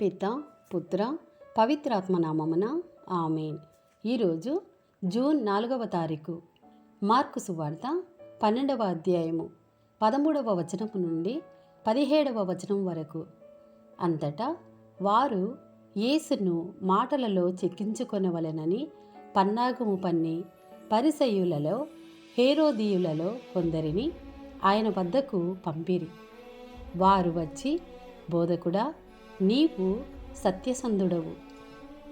పిత పుత్ర పవిత్రాత్మ నామమున ఆమెన్. ఈరోజు జూన్ నాలుగవ తారీఖు మార్కు సువార్త పన్నెండవ అధ్యాయము పదమూడవ వచనము నుండి పదిహేడవ వచనం వరకు. అంతటా వారు యేసును మాటలలో చెక్కించుకొనవలెనని పన్నాగము పన్ని పరిసయులలో హేరోదీయులలో కొందరిని ఆయన వద్దకు పంపిరి. వారు వచ్చి బోధకుడా నీవు సత్యసంధుడవు.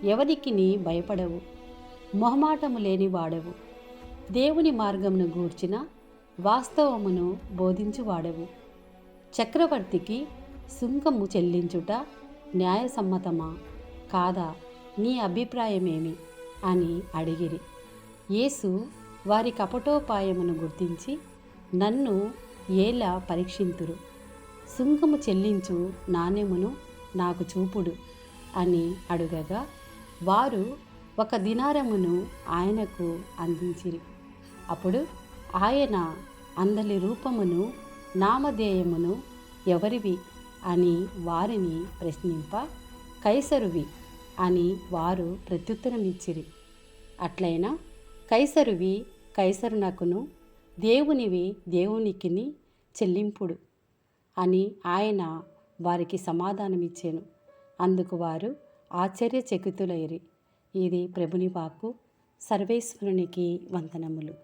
ఎవరికి నీ భయపడవు. మొహమాటము లేని వాడవు. దేవుని మార్గమును గూర్చిన వాస్తవమును బోధించువాడవు. చక్రవర్తికి సుంకము చెల్లించుట న్యాయసమ్మతమా? కాదా? నీ అభిప్రాయమేమి? అని అడిగిరి. యేసు వారి కపటోపాయమును గుర్తించి నన్ను ఏలా పరీక్షింతురు? సుంకము చెల్లించు నాణ్యమును నాకు చూపుడు అని అడుగగా వారు ఒక దినారమును ఆయనకు అందించిరి. అప్పుడు ఆయన అందలి రూపమును నామధేయమును ఎవరివి అని వారిని ప్రశ్నింప కైసరువి అని వారు ప్రత్యుత్తరమిచ్చిరి. అట్లయినా కైసరువి కైసరునకును దేవునివి దేవునికిని చెల్లింపుడు అని ఆయన వారికి సమాధానమిచ్చాను. అందుకు వారు ఆశ్చర్యచకితులైరి. ఇది ప్రభుని వాక్కు. సర్వేశ్వరునికి వందనములు.